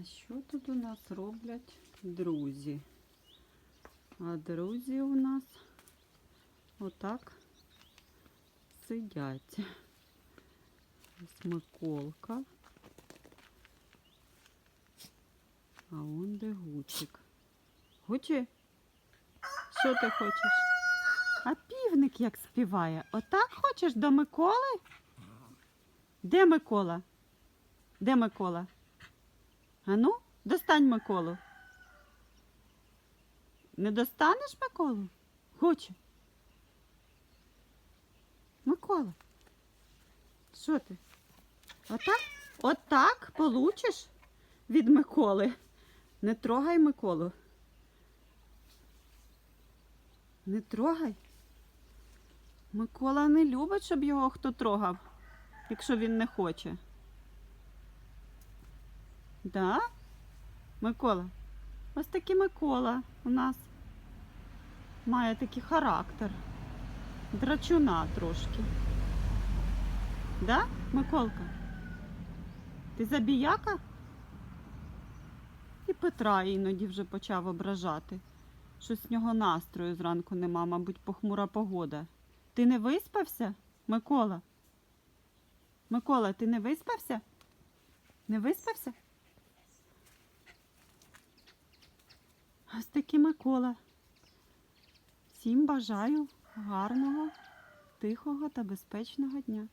А що тут у нас роблять друзі? А друзі у нас отак сидять. Ось Миколка. А он де гучик. Гучі? Що ти хочеш? А півник як співає. Отак хочеш до Миколи? Де Микола? Де Микола? Ану, достань Миколу. Не достанеш Миколу? Хочу. Микола. Що ти? Отак? Отак получиш від Миколи. Не трогай Миколу. Не трогай. Микола не любить, щоб його хто трогав, якщо він не хоче. Да? Микола? Ось такий Микола у нас має такий характер. Драчуна трошки. Да, Миколка? Ти забіяка? І Петра іноді вже почав ображати. Щось з нього настрою зранку нема, мабуть, похмура погода. Ти не виспався, Микола? Микола, ти не виспався? Не виспався? Ось такі Микола. Всім бажаю гарного, тихого та безпечного дня.